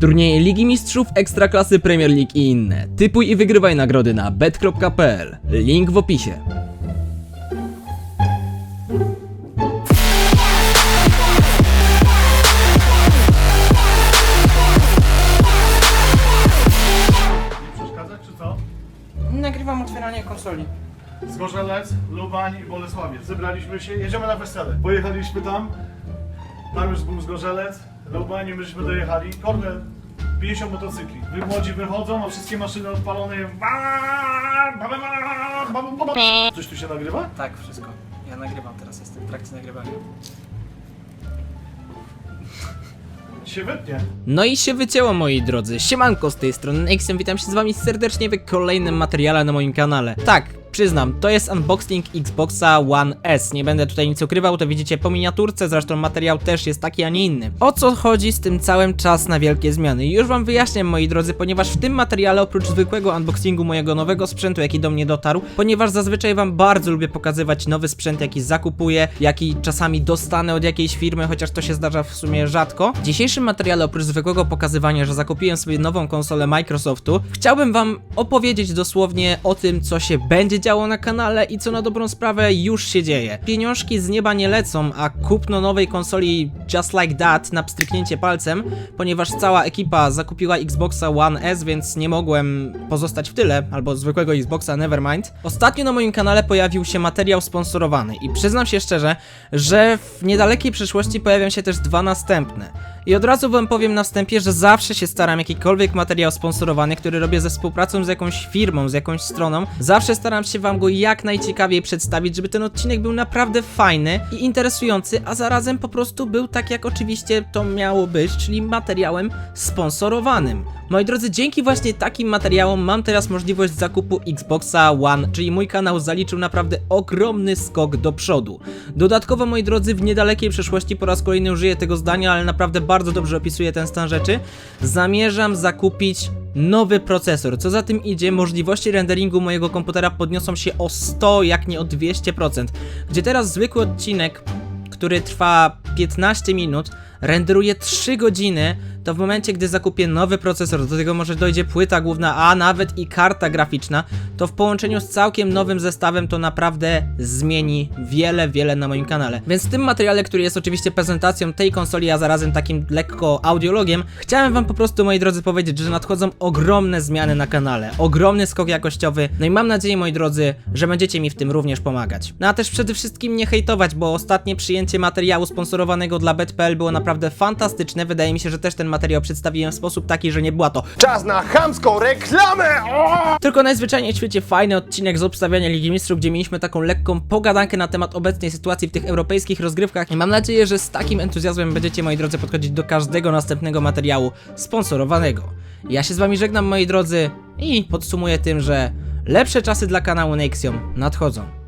turnieje Ligi Mistrzów, Ekstraklasy Premier League i inne. Typuj i wygrywaj nagrody na bet.pl. Link w opisie. przeszkadzać, czy co? Nagrywam otwieranie konsoli. Zgorzelec, Lubań i Bolesławiec. Zebraliśmy się, jedziemy na wesele. Pojechaliśmy tam, tam już był Zgorzelec, Lubań i my żeśmy dojechali. Kornel, 50 motocykli. Wy młodzi wychodzą, a wszystkie maszyny odpalone. Coś tu się nagrywa? Tak, wszystko. Ja nagrywam teraz, jestem w trakcie nagrywania. Się wytnie. No i się wycięło moi drodzy. Siemanko z tej strony Nexium, witam się z wami serdecznie w kolejnym materiale na moim kanale. Tak, przyznam, to jest unboxing Xboxa One S. Nie będę tutaj nic ukrywał, to widzicie po miniaturce, zresztą materiał też jest taki, a nie inny. O co chodzi z tym całym czas na wielkie zmiany? Już wam wyjaśniam moi drodzy, ponieważ w tym materiale oprócz zwykłego unboxingu mojego nowego sprzętu, jaki do mnie dotarł, ponieważ zazwyczaj wam bardzo lubię pokazywać nowy sprzęt, jaki zakupuję, jaki czasami dostanę od jakiejś firmy, chociaż to się zdarza w sumie rzadko. W dzisiejszym materiale oprócz zwykłego pokazywania, że zakupiłem sobie nową konsolę Microsoftu, chciałbym wam opowiedzieć dosłownie o tym, co się będzie działo na kanale i co na dobrą sprawę już się dzieje. Pieniążki z nieba nie lecą, a kupno nowej konsoli Just Like That na pstryknięcie palcem, ponieważ cała ekipa zakupiła Xboxa One S, więc nie mogłem pozostać w tyle, albo zwykłego Xboxa Nevermind. Ostatnio na moim kanale pojawił się materiał sponsorowany i przyznam się szczerze, że w niedalekiej przyszłości pojawią się też dwa następne. I od razu wam powiem na wstępie, że zawsze się staram jakikolwiek materiał sponsorowany, który robię ze współpracą z jakąś firmą, z jakąś stroną, zawsze staram się wam go jak najciekawiej przedstawić, żeby ten odcinek był naprawdę fajny i interesujący, a zarazem po prostu był tak jak oczywiście to miało być, czyli materiałem sponsorowanym. Moi drodzy, dzięki właśnie takim materiałom mam teraz możliwość zakupu Xboxa One, czyli mój kanał zaliczył naprawdę ogromny skok do przodu. Dodatkowo, moi drodzy, w niedalekiej przyszłości po raz kolejny użyję tego zdania, ale naprawdę bardzo dobrze opisuje ten stan rzeczy. Zamierzam zakupić nowy procesor. Co za tym idzie, możliwości renderingu mojego komputera podniosą się o 100, jak nie o 200%. Gdzie teraz zwykły odcinek, który trwa 15 minut, renderuje 3 godziny, to w momencie, gdy zakupię nowy procesor, do tego może dojdzie płyta główna, a nawet i karta graficzna, to w połączeniu z całkiem nowym zestawem to naprawdę zmieni wiele, wiele na moim kanale. Więc w tym materiale, który jest oczywiście prezentacją tej konsoli, a zarazem takim lekko audiologiem, chciałem wam po prostu, moi drodzy, powiedzieć, że nadchodzą ogromne zmiany na kanale, ogromny skok jakościowy, no i mam nadzieję, moi drodzy, że będziecie mi w tym również pomagać. No a też przede wszystkim nie hejtować, bo ostatnie przyjęcie materiału sponsorowanego dla bet.pl było naprawdę fantastyczne, wydaje mi się, że też ten materiał przedstawiłem w sposób taki, że nie była to Czas na chamską reklamę! O! tylko najzwyczajniej w świecie fajny odcinek z obstawiania Ligi Mistrzów, gdzie mieliśmy taką lekką pogadankę na temat obecnej sytuacji w tych europejskich rozgrywkach i mam nadzieję, że z takim entuzjazmem będziecie, moi drodzy, podchodzić do każdego następnego materiału sponsorowanego. Ja się z wami żegnam, moi drodzy, i podsumuję tym, że lepsze czasy dla kanału Nexium nadchodzą.